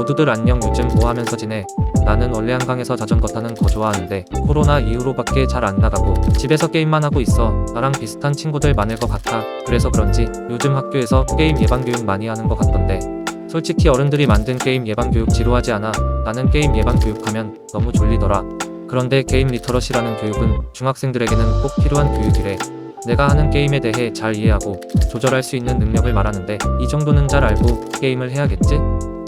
모두들 안녕 요즘 뭐 하면서 지내? 나는 원래 한강에서 자전거 타는 거 좋아하는데 코로나 이후로 밖에 잘 안 나가고 집에서 게임만 하고 있어. 나랑 비슷한 친구들 많을 것 같아. 그래서 그런지 요즘 학교에서 게임 예방 교육 많이 하는 것 같던데. 솔직히 어른들이 만든 게임 예방 교육 지루하지 않아. 나는 게임 예방 교육 하면 너무 졸리더라. 그런데 게임 리터러시라는 교육은 중학생들에게는 꼭 필요한 교육이래. 내가 하는 게임에 대해 잘 이해하고 조절할 수 있는 능력을 말하는데 이 정도는 잘 알고 게임을 해야겠지?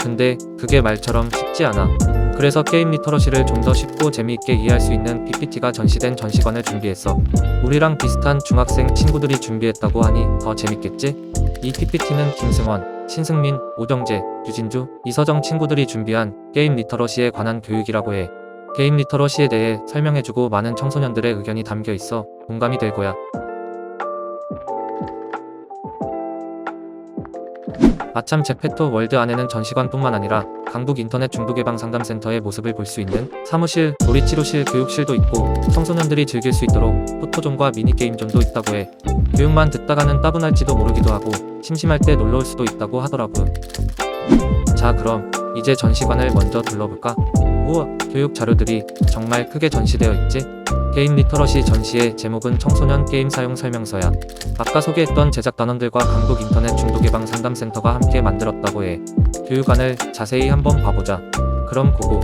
근데 그게 말처럼 쉽지 않아. 그래서 게임 리터러시를 좀 더 쉽고 재미있게 이해할 수 있는 PPT가 전시된 전시관을 준비했어. 우리랑 비슷한 중학생 친구들이 준비했다고 하니 더 재밌겠지? 이 PPT는 김승원, 신승민, 오정재, 유진주, 이서정 친구들이 준비한 게임 리터러시에 관한 교육이라고 해. 게임 리터러시에 대해 설명해주고 많은 청소년들의 의견이 담겨 있어 공감이 될 거야. 아참 제페토 월드 안에는 전시관뿐만 아니라 강북 인터넷 중독 예방 상담센터의 모습을 볼 수 있는 사무실, 놀이치료실, 교육실도 있고 청소년들이 즐길 수 있도록 포토존과 미니게임존도 있다고 해. 교육만 듣다가는 따분할지도 모르기도 하고 심심할 때 놀러 올 수도 있다고 하더라고. 자 그럼 이제 전시관을 먼저 둘러볼까? 우와 교육 자료들이 정말 크게 전시되어 있지? 게임 리터러시 전시의 제목은 청소년 게임 사용 설명서야. 아까 소개했던 제작 단원들과 강북 인터넷 중독 예방 상담센터가 함께 만들었다고 해. 교육안을 자세히 한번 봐보자. 그럼 고고.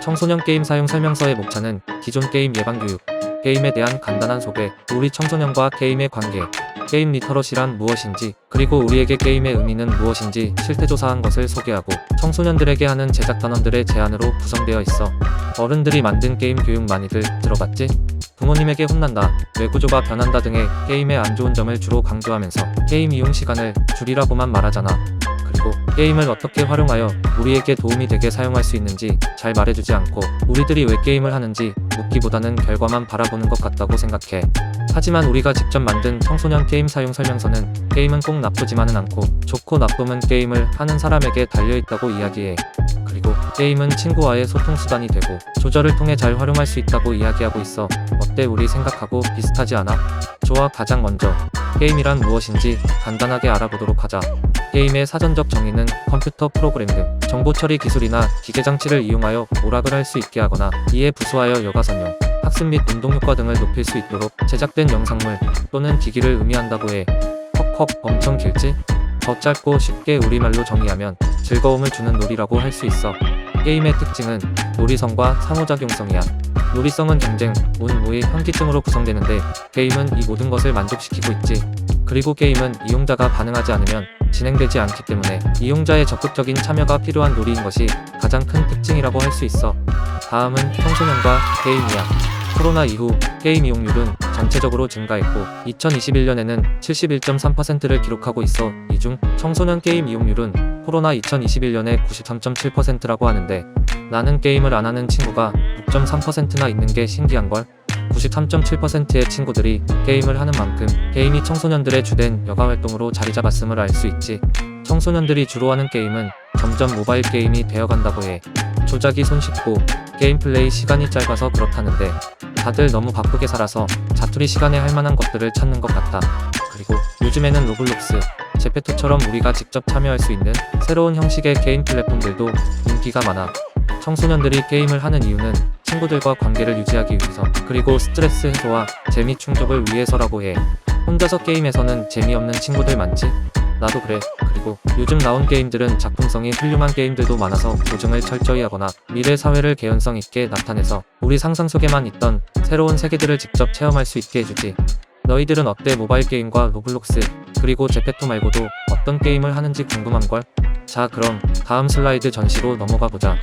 청소년 게임 사용 설명서의 목차는 기존 게임 예방 교육, 게임에 대한 간단한 소개, 우리 청소년과 게임의 관계, 게임 리터러시란 무엇인지, 그리고 우리에게 게임의 의미는 무엇인지 실태조사한 것을 소개하고 청소년들에게 하는 제작 단원들의 제안으로 구성되어 있어. 어른들이 만든 게임 교육 많이들 들어봤지? 부모님에게 혼난다, 뇌구조가 변한다 등의 게임의 안 좋은 점을 주로 강조하면서 게임 이용 시간을 줄이라고만 말하잖아. 그리고 게임을 어떻게 활용하여 우리에게 도움이 되게 사용할 수 있는지 잘 말해주지 않고 우리들이 왜 게임을 하는지 묻기보다는 결과만 바라보는 것 같다고 생각해. 하지만 우리가 직접 만든 청소년 게임 사용 설명서는 게임은 꼭 나쁘지만은 않고 좋고 나쁨은 게임을 하는 사람에게 달려있다고 이야기해. 그리고 게임은 친구와의 소통수단이 되고 조절을 통해 잘 활용할 수 있다고 이야기하고 있어. 어때 우리 생각하고 비슷하지 않아? 좋아 가장 먼저 게임이란 무엇인지 간단하게 알아보도록 하자. 게임의 사전적 정의는 컴퓨터 프로그램 등 정보 처리 기술이나 기계 장치를 이용하여 오락을 할 수 있게 하거나 이에 부수하여 여가 선용, 학습 및 운동 효과 등을 높일 수 있도록 제작된 영상물 또는 기기를 의미한다고 해. 헉헉 엄청 길지? 더 짧고 쉽게 우리말로 정의하면 즐거움을 주는 놀이라고 할 수 있어. 게임의 특징은 놀이성과 상호작용성이야. 놀이성은 경쟁, 운, 무의 현기증으로 구성되는데 게임은 이 모든 것을 만족시키고 있지. 그리고 게임은 이용자가 반응하지 않으면 진행되지 않기 때문에 이용자의 적극적인 참여가 필요한 놀이인 것이 가장 큰 특징이라고 할 수 있어. 다음은 청소년과 게임이야. 코로나 이후 게임 이용률은 전체적으로 증가했고 2021년에는 71.3%를 기록하고 있어 이 중 청소년 게임 이용률은 코로나 2021년에 93.7%라고 하는데 나는 게임을 안 하는 친구가 6.3%나 있는 게 신기한 걸? 93.7%의 친구들이 게임을 하는 만큼 게임이 청소년들의 주된 여가 활동으로 자리 잡았음을 알 수 있지. 청소년들이 주로 하는 게임은 점점 모바일 게임이 되어간다고 해. 조작이 손쉽고 게임 플레이 시간이 짧아서 그렇다는데 다들 너무 바쁘게 살아서 자투리 시간에 할 만한 것들을 찾는 것 같다. 그리고 요즘에는 로블록스, 제페토처럼 우리가 직접 참여할 수 있는 새로운 형식의 게임 플랫폼들도 인기가 많아. 청소년들이 게임을 하는 이유는 친구들과 관계를 유지하기 위해서 그리고 스트레스 해소와 재미 충족을 위해서라고 해. 혼자서 게임에서는 재미없는 친구들 많지? 나도 그래. 그리고 요즘 나온 게임들은 작품성이 훌륭한 게임들도 많아서 보증을 철저히 하거나 미래 사회를 개연성 있게 나타내서 우리 상상 속에만 있던 새로운 세계들을 직접 체험할 수 있게 해주지. 너희들은 어때 모바일 게임과 로블록스 그리고 제페토 말고도 어떤 게임을 하는지 궁금한걸? 자 그럼 다음 슬라이드 전시로 넘어가 보자.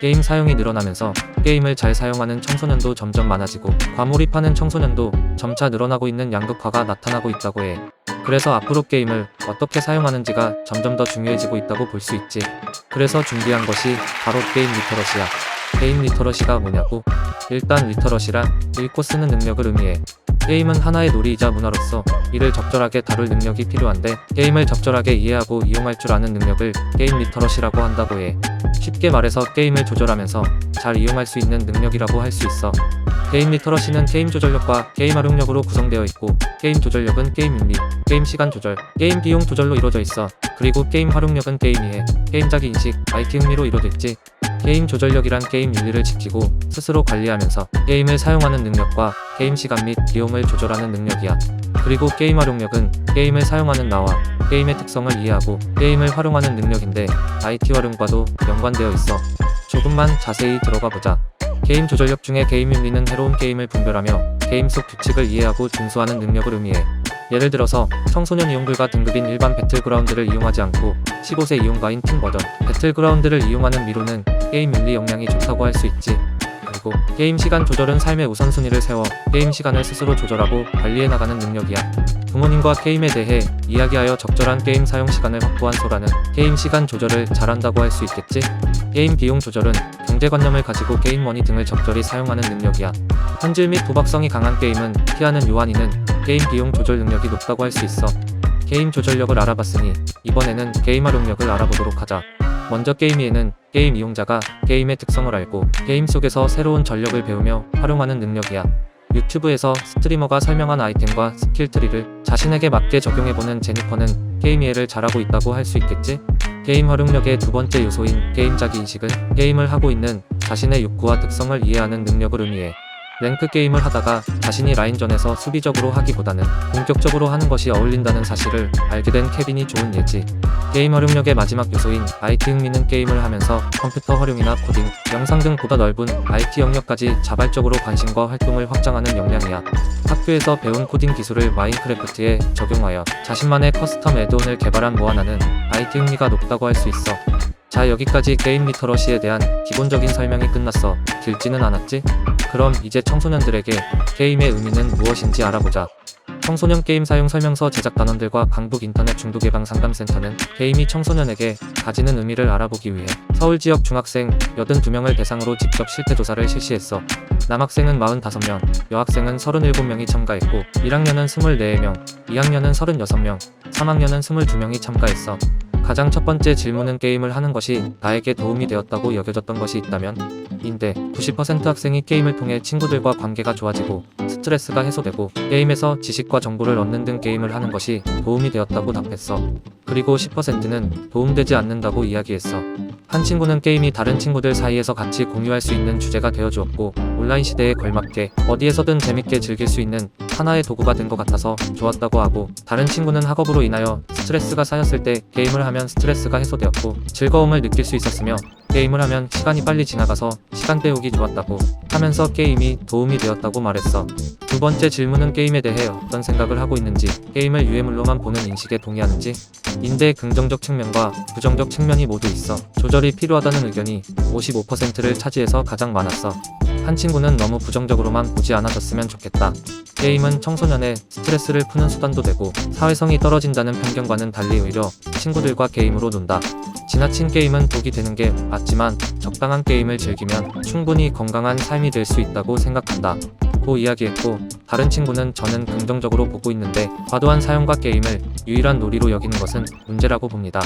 게임 사용이 늘어나면서 게임을 잘 사용하는 청소년도 점점 많아지고 과몰입하는 청소년도 점차 늘어나고 있는 양극화가 나타나고 있다고 해. 그래서 앞으로 게임을 어떻게 사용하는지가 점점 더 중요해지고 있다고 볼 수 있지. 그래서 준비한 것이 바로 게임 리터러시야. 게임 리터러시가 뭐냐고? 일단 리터러시란 읽고 쓰는 능력을 의미해. 게임은 하나의 놀이이자 문화로서 이를 적절하게 다룰 능력이 필요한데 게임을 적절하게 이해하고 이용할 줄 아는 능력을 게임 리터러시라고 한다고 해. 쉽게 말해서 게임을 조절하면서 잘 이용할 수 있는 능력이라고 할 수 있어. 게임 리터러시는 게임 조절력과 게임 활용력으로 구성되어 있고 게임 조절력은 게임 윤리, 게임 시간 조절, 게임 비용 조절로 이루어져 있어. 그리고 게임 활용력은 게임 이해, 게임자기 인식, IT 흥미로 이루어졌지. 게임 조절력이란 게임 윤리를 지키고 스스로 관리하면서 게임을 사용하는 능력과 게임 시간 및 비용을 조절하는 능력이야. 그리고 게임 활용력은 게임을 사용하는 나와 게임의 특성을 이해하고 게임을 활용하는 능력인데 IT 활용과도 연관되어 있어. 조금만 자세히 들어가 보자. 게임 조절력 중에 게임 윤리는 해로운 게임을 분별하며 게임 속 규칙을 이해하고 준수하는 능력을 의미해. 예를 들어서 청소년 이용들과 등급인 일반 배틀그라운드를 이용하지 않고 15세 이용가인 팀 버전 배틀그라운드를 이용하는 미로는 게임 윤리 역량이 좋다고 할 수 있지. 그리고 게임 시간 조절은 삶의 우선순위를 세워 게임 시간을 스스로 조절하고 관리해 나가는 능력이야. 부모님과 게임에 대해 이야기하여 적절한 게임 사용 시간을 확보한 소라는 게임 시간 조절을 잘한다고 할 수 있겠지? 게임 비용 조절은 경제관념을 가지고 게임 머니 등을 적절히 사용하는 능력이야. 현질 및 도박성이 강한 게임은 피하는 요한이는 게임 비용 조절 능력이 높다고 할 수 있어. 게임 조절력을 알아봤으니 이번에는 게임 활용력을 알아보도록 하자. 먼저 게임이에는 게임 이용자가 게임의 특성을 알고 게임 속에서 새로운 전력을 배우며 활용하는 능력이야. 유튜브에서 스트리머가 설명한 아이템과 스킬 트리를 자신에게 맞게 적용해보는 제니퍼는 게임 이해를 잘하고 있다고 할 수 있겠지? 게임 활용력의 두 번째 요소인 게임자기 인식은 게임을 하고 있는 자신의 욕구와 특성을 이해하는 능력을 의미해. 랭크 게임을 하다가 자신이 라인전에서 수비적으로 하기보다는 공격적으로 하는 것이 어울린다는 사실을 알게 된 케빈이 좋은 예지. 게임 활용력의 마지막 요소인 IT 흥미는 게임을 하면서 컴퓨터 활용이나 코딩, 영상 등 보다 넓은 IT 영역까지 자발적으로 관심과 활동을 확장하는 역량이야. 학교에서 배운 코딩 기술을 마인크래프트에 적용하여 자신만의 커스텀 애드온을 개발한 모아나는 IT 흥미가 높다고 할 수 있어. 자 여기까지 게임 리터러시에 대한 기본적인 설명이 끝났어. 길지는 않았지? 그럼 이제 청소년들에게 게임의 의미는 무엇인지 알아보자. 청소년 게임 사용 설명서 제작 단원들과 강북 인터넷 중독 예방 상담 센터는 게임이 청소년에게 가지는 의미를 알아보기 위해 서울 지역 중학생 82명을 대상으로 직접 실태 조사를 실시했어. 남학생은 45명, 여학생은 37명이 참가했고 1학년은 24명, 2학년은 36명, 3학년은 22명이 참가했어. 가장 첫 번째 질문은 게임을 하는 것이 나에게 도움이 되었다고 여겨졌던 것이 있다면? 인데 90% 학생이 게임을 통해 친구들과 관계가 좋아지고 스트레스가 해소되고 게임에서 지식과 정보를 얻는 등 게임을 하는 것이 도움이 되었다고 답했어. 그리고 10%는 도움되지 않는다고 이야기했어. 한 친구는 게임이 다른 친구들 사이에서 같이 공유할 수 있는 주제가 되어주었고 온라인 시대에 걸맞게 어디에서든 재밌게 즐길 수 있는 하나의 도구가 된 것 같아서 좋았다고 하고 다른 친구는 학업으로 인하여 스트레스가 쌓였을 때 게임을 하면 스트레스가 해소되었고 즐거움을 느낄 수 있었으며 게임을 하면 시간이 빨리 지나가서 시간 때우기 좋았다고 하면서 게임이 도움이 되었다고 말했어. 두 번째 질문은 게임에 대해 어떤 생각을 하고 있는지, 게임을 유해물로만 보는 인식에 동의하는지, 인데 긍정적 측면과 부정적 측면이 모두 있어. 조절이 필요하다는 의견이 55%를 차지해서 가장 많았어. 한 친구는 너무 부정적으로만 보지 않아줬으면 좋겠다. 게임은 청소년의 스트레스를 푸는 수단도 되고 사회성이 떨어진다는 편견과는 달리 오히려 친구들과 게임으로 논다. 지나친 게임은 독이 되는 게 맞지만 적당한 게임을 즐기면 충분히 건강한 삶이 될 수 있다고 생각한다. 고 이야기했고 다른 친구는 저는 긍정적으로 보고 있는데 과도한 사용과 게임을 유일한 놀이로 여기는 것은 문제라고 봅니다.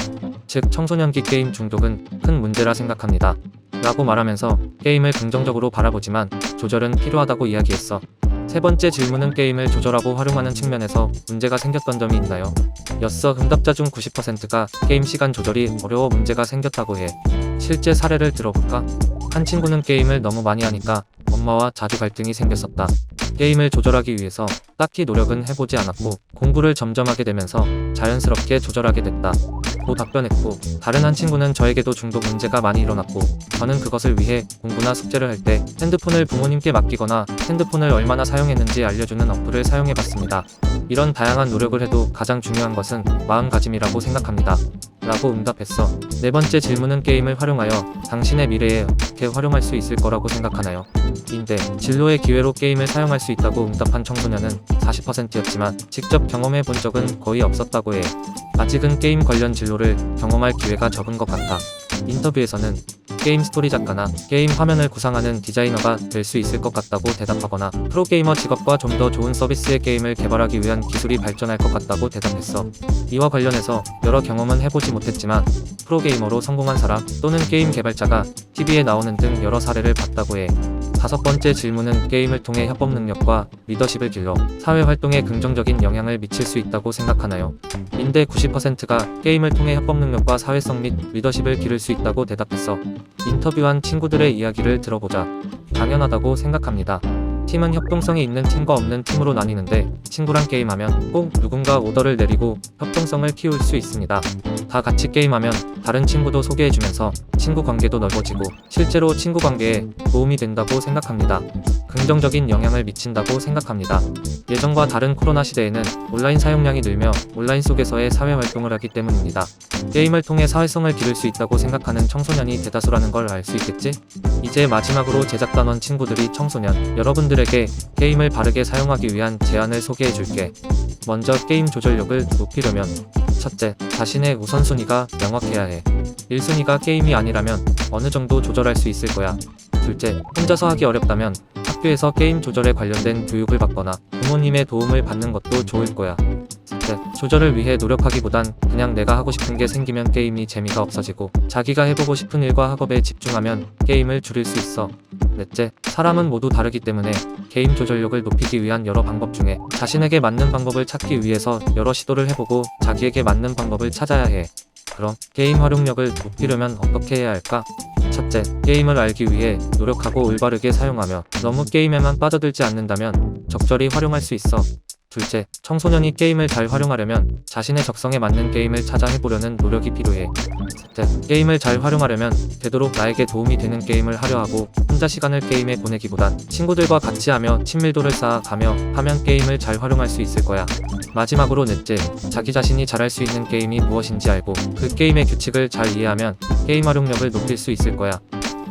즉 청소년기 게임 중독은 큰 문제라 생각합니다. 라고 말하면서 게임을 긍정적으로 바라보지만 조절은 필요하다고 이야기했어. 세 번째 질문은 게임을 조절하고 활용하는 측면에서 문제가 생겼던 점이 있나요? 였어 응답자 중 90%가 게임 시간 조절이 어려워 문제가 생겼다고 해. 실제 사례를 들어볼까? 한 친구는 게임을 너무 많이 하니까 엄마와 자주 갈등이 생겼었다. 게임을 조절하기 위해서 딱히 노력은 해보지 않았고 공부를 점점 하게 되면서 자연스럽게 조절하게 됐다. 고 답변했고 다른 한 친구는 저에게도 중독 문제가 많이 일어났고 저는 그것을 위해 공부나 숙제를 할 때 핸드폰을 부모님께 맡기거나 핸드폰을 얼마나 사용했는지 알려주는 어플을 사용해봤습니다. 이런 다양한 노력을 해도 가장 중요한 것은 마음가짐이라고 생각합니다. 라고 응답했어. 네 번째 질문은 게임을 활용하여 당신의 미래에 어떻게 활용할 수 있을 거라고 생각하나요? 인데 진로의 기회로 게임을 사용할 수 있다고 응답한 청소년은 40%였지만 직접 경험해 본 적은 거의 없었다고 해. 아직은 게임 관련 진로를 경험할 기회가 적은 것 같아. 인터뷰에서는 게임 스토리 작가나 게임 화면을 구상하는 디자이너가 될 수 있을 것 같다고 대답하거나 프로게이머 직업과 좀 더 좋은 서비스의 게임을 개발하기 위한 기술이 발전할 것 같다고 대답했어. 이와 관련해서 여러 경험은 해보지 못했지만 프로게이머로 성공한 사람 또는 게임 개발자가 TV에 나오는 등 여러 사례를 봤다고 해. 다섯 번째 질문은 게임을 통해 협업 능력과 리더십을 길러 사회 활동에 긍정적인 영향을 미칠 수 있다고 생각하나요? 인대 90%가 게임을 통해 협업 능력과 사회성 및 리더십을 기를 수 있다고 대답했어. 인터뷰한 친구들의 이야기를 들어보자. 당연하다고 생각합니다. 팀은 협동성이 있는 팀과 없는 팀으로 나뉘는데 친구랑 게임하면 꼭 누군가 오더를 내리고 협동성을 키울 수 있습니다. 다 같이 게임하면 다른 친구도 소개해주면서 친구 관계도 넓어지고 실제로 친구 관계에 도움이 된다고 생각합니다. 긍정적인 영향을 미친다고 생각합니다. 예전과 다른 코로나 시대에는 온라인 사용량이 늘며 온라인 속에서의 사회 활동을 하기 때문입니다. 게임을 통해 사회성을 기를 수 있다고 생각하는 청소년이 대다수라는 걸 알 수 있겠지? 이제 마지막으로 제작단원 친구들이 청소년 여러분들에게 게임을 바르게 사용하기 위한 제안을 소개해 줄게. 먼저 게임 조절력을 높이려면 첫째, 자신의 우선순위가 명확해야 해. 1순위가 게임이 아니라면 어느 정도 조절할 수 있을 거야. 둘째, 혼자서 하기 어렵다면 학교에서 게임 조절에 관련된 교육을 받거나 부모님의 도움을 받는 것도 좋을 거야. 셋째, 조절을 위해 노력하기보단 그냥 내가 하고 싶은 게 생기면 게임이 재미가 없어지고 자기가 해보고 싶은 일과 학업에 집중하면 게임을 줄일 수 있어. 넷째, 사람은 모두 다르기 때문에 게임 조절력을 높이기 위한 여러 방법 중에 자신에게 맞는 방법을 찾기 위해서 여러 시도를 해보고 자기에게 맞는 방법을 찾아야 해. 그럼 게임 활용력을 높이려면 어떻게 해야 할까? 첫째, 게임을 알기 위해 노력하고 올바르게 사용하며 너무 게임에만 빠져들지 않는다면 적절히 활용할 수 있어. 둘째, 청소년이 게임을 잘 활용하려면 자신의 적성에 맞는 게임을 찾아 해보려는 노력이 필요해. 셋째, 게임을 잘 활용하려면 되도록 나에게 도움이 되는 게임을 하려 하고 혼자 시간을 게임에 보내기보단 친구들과 같이 하며 친밀도를 쌓아가며 하면 게임을 잘 활용할 수 있을 거야. 마지막으로 넷째, 자기 자신이 잘할 수 있는 게임이 무엇인지 알고 그 게임의 규칙을 잘 이해하면 게임 활용력을 높일 수 있을 거야.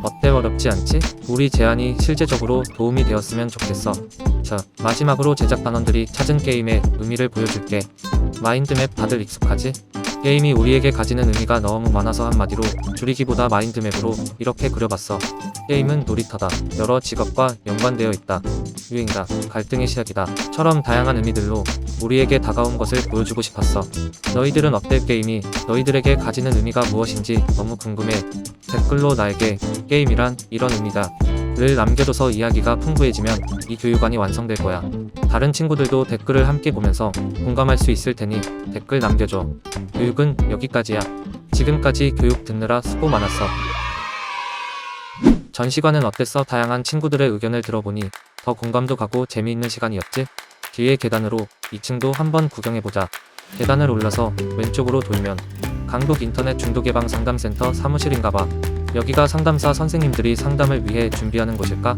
어때 어렵지 않지? 우리 제안이 실제적으로 도움이 되었으면 좋겠어. 자, 마지막으로 제작 단원들이 찾은 게임의 의미를 보여줄게. 마인드맵 다들 익숙하지? 게임이 우리에게 가지는 의미가 너무 많아서 한마디로 줄이기보다 마인드맵으로 이렇게 그려봤어. 게임은 놀이터다. 여러 직업과 연관되어 있다. 유행이다. 갈등의 시작이다. 처럼 다양한 의미들로 우리에게 다가온 것을 보여주고 싶었어. 너희들은 어때 게임이 너희들에게 가지는 의미가 무엇인지 너무 궁금해. 댓글로 나에게 게임이란 이런 의미다. 를 남겨줘서 이야기가 풍부해지면 이 교육안이 완성될 거야. 다른 친구들도 댓글을 함께 보면서 공감할 수 있을 테니 댓글 남겨줘. 교육은 여기까지야. 지금까지 교육 듣느라 수고 많았어. 전시관은 어땠어? 다양한 친구들의 의견을 들어보니 더 공감도 가고 재미있는 시간이었지? 뒤에 계단으로 2층도 한번 구경해보자. 계단을 올라서 왼쪽으로 돌면 강북 인터넷 중독 예방 상담센터 사무실인가봐. 여기가 상담사 선생님들이 상담을 위해 준비하는 곳일까?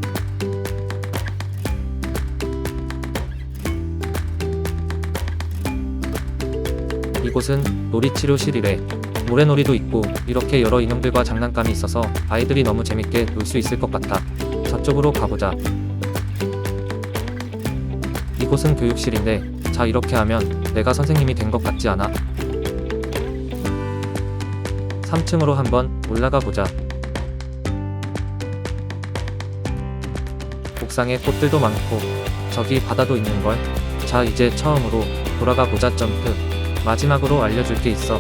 이곳은 놀이치료실이래. 모래놀이도 있고 이렇게 여러 인형들과 장난감이 있어서 아이들이 너무 재밌게 놀 수 있을 것 같아. 저쪽으로 가보자. 이곳은 교육실인데 자 이렇게 하면 내가 선생님이 된 것 같지 않아? 3층으로 한번 올라가 보자. 옥상에 꽃들도 많고 저기 바다도 있는 걸. 자 이제 처음으로 돌아가 보자 점프. 마지막으로 알려줄 게 있어.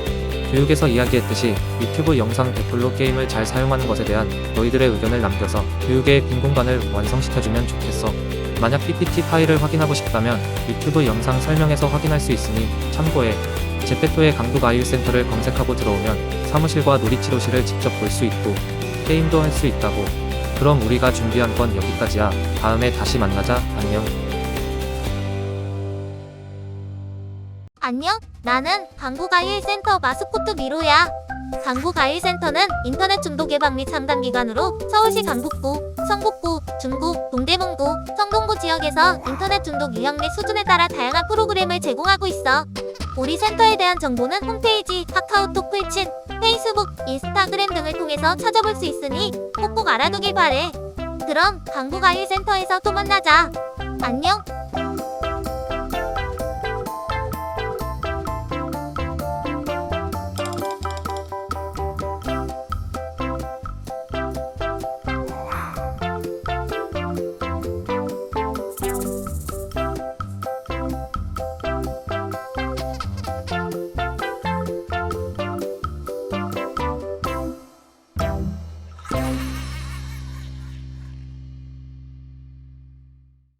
교육에서 이야기했듯이 유튜브 영상 댓글로 게임을 잘 사용하는 것에 대한 너희들의 의견을 남겨서 교육의 빈 공간을 완성시켜주면 좋겠어. 만약 PPT 파일을 확인하고 싶다면 유튜브 영상 설명에서 확인할 수 있으니 참고해. 제페토의 강북아이센터를 검색하고 들어오면 사무실과 놀이치료실을 직접 볼 수 있고 게임도 할 수 있다고. 그럼 우리가 준비한 건 여기까지야. 다음에 다시 만나자. 안녕. 안녕, 나는 강북아이센터 마스코트 미로야. 강북 아이센터는 인터넷 중독 예방 및 상담 기관으로 서울시 강북구, 성북구, 중구, 동대문구, 성동구 지역에서 인터넷 중독 유형 및 수준에 따라 다양한 프로그램을 제공하고 있어. 우리 센터에 대한 정보는 홈페이지, 카카오톡, 풀친, 페이스북, 인스타그램 등을 통해서 찾아볼 수 있으니 꼭꼭 알아두길 바래. 그럼 강북 아이센터에서 또 만나자. 안녕.